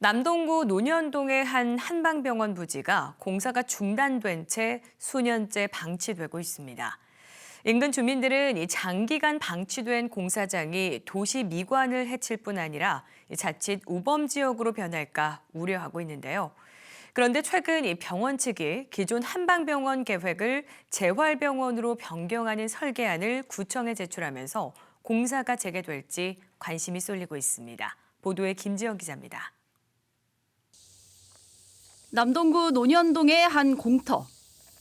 남동구 논현동의 한 한방병원 부지가 공사가 중단된 채 수년째 방치되고 있습니다. 인근 주민들은 이 장기간 방치된 공사장이 도시 미관을 해칠 뿐 아니라 이 자칫 우범 지역으로 변할까 우려하고 있는데요. 그런데 최근 이 병원 측이 기존 한방병원 계획을 재활병원으로 변경하는 설계안을 구청에 제출하면서 공사가 재개될지 관심이 쏠리고 있습니다. 보도에 김지영 기자입니다. 남동구 논현동의 한 공터.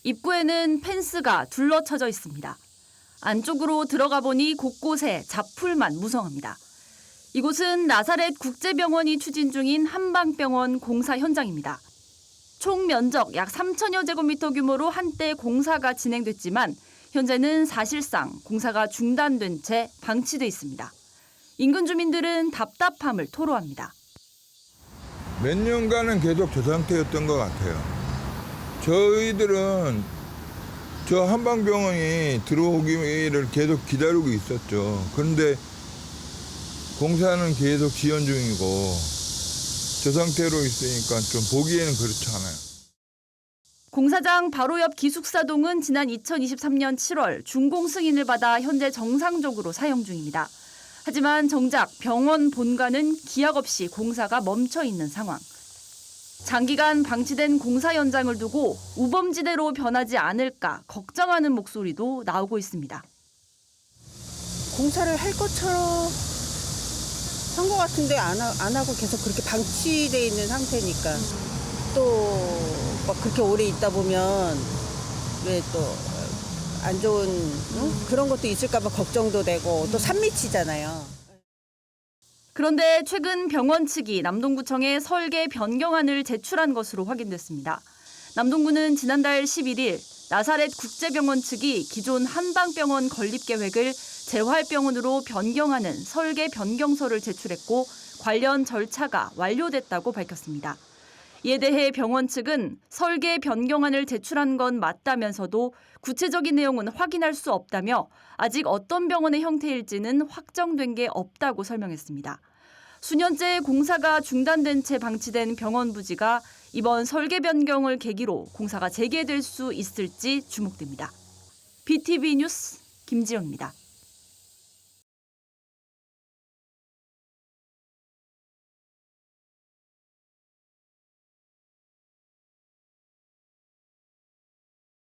입구에는 펜스가 둘러쳐져 있습니다. 안쪽으로 들어가 보니 곳곳에 잡풀만 무성합니다. 이곳은 나사렛 국제병원이 추진 중인 한방병원 공사 현장입니다. 총 면적 약 3천여 제곱미터 규모로 한때 공사가 진행됐지만 현재는 사실상 공사가 중단된 채 방치돼 있습니다. 인근 주민들은 답답함을 토로합니다. 몇 년간은 계속 저 상태였던 것 같아요. 저희들은 저 한방병원이 들어오기를 계속 기다리고 있었죠. 그런데 공사는 계속 지연 중이고 저 상태로 있으니까 좀 보기에는 그렇지 않아요. 공사장 바로 옆 기숙사동은 지난 2023년 7월 준공 승인을 받아 현재 정상적으로 사용 중입니다. 하지만 정작 병원 본관은 기약 없이 공사가 멈춰 있는 상황. 장기간 방치된 공사 현장을 두고 우범지대로 변하지 않을까 걱정하는 목소리도 나오고 있습니다. 공사를 할 것처럼 한 것 같은데 안, 하, 안 하고 계속 그렇게 방치돼 있는 상태니까 또 막 그렇게 오래 있다 보면 왜또 안 좋은 응? 그런 것도 있을까봐 걱정도 되고 또 산미치잖아요. 그런데 최근 병원 측이 남동구청에 설계 변경안을 제출한 것으로 확인됐습니다. 남동구는 지난달 11일 나사렛 국제병원 측이 기존 한방병원 건립 계획을 재활병원으로 변경하는 설계 변경서를 제출했고 관련 절차가 완료됐다고 밝혔습니다. 이에 대해 병원 측은 설계 변경안을 제출한 건 맞다면서도 구체적인 내용은 확인할 수 없다며 아직 어떤 병원의 형태일지는 확정된 게 없다고 설명했습니다. 수년째 공사가 중단된 채 방치된 병원 부지가 이번 설계 변경을 계기로 공사가 재개될 수 있을지 주목됩니다. BTV 뉴스 김지영입니다.